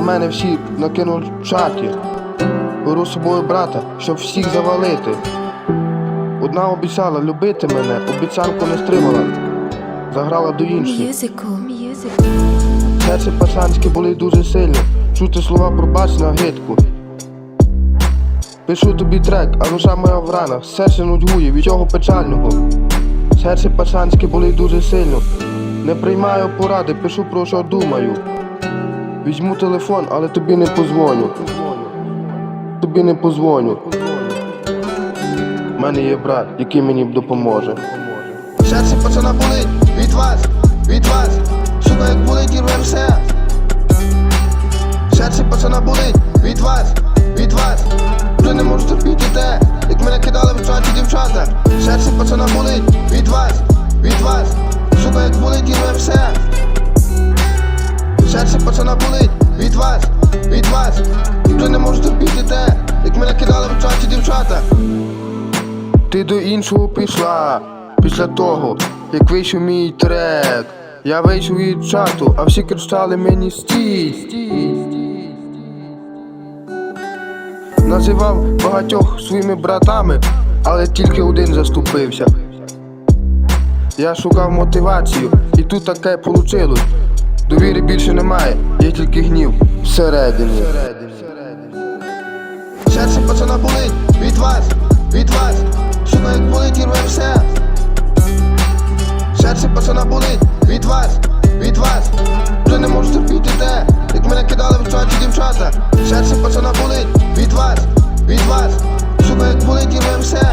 мене всі накинули чаті. Беру з собою брата, щоб всіх завалити. Одна обіцяла любити мене, обіцянку не стримала. Заграла до іншої. Серце пацанське болить дуже сильно. Чути слова пробач на гидку. Пишу тобі трек, а душа моя в ранах. Серце нудьгує від цього печального. Серце пацанське болить дуже сильно. Не приймаю поради, пишу про що думаю. Візьму телефон, але тобі не позвоню. Тобі не позвоню. У мене є брат, який мені допоможе. Серце пацана болить від вас, від вас. Сука, як болить і рве все. Серце пацана болить від вас, від вас. Вже не можу терпіти те, як мене кидали в чаті дівчата. Серце пацана болить від вас. Від. Вже не можу терпіти те, як мене кидали в чаті дівчата. Ти до іншого пішла після того, як вийшов мій трек. Я вийшов від чату, а всі кричали мені стій, стій. Називав багатьох своїми братами, але тільки один заступився. Я шукав мотивацію, і тут таке получилось. Довіри більше немає, є тільки гнів всередині. Серце пацана болить від вас, від вас. Сука, як болить і рве все. Серце пацана болить від вас, від вас. Вже не можу терпіти те, як мене кидали в чаті дівчата. Серце пацана болить від вас, від вас. Сука, як болить і рве все.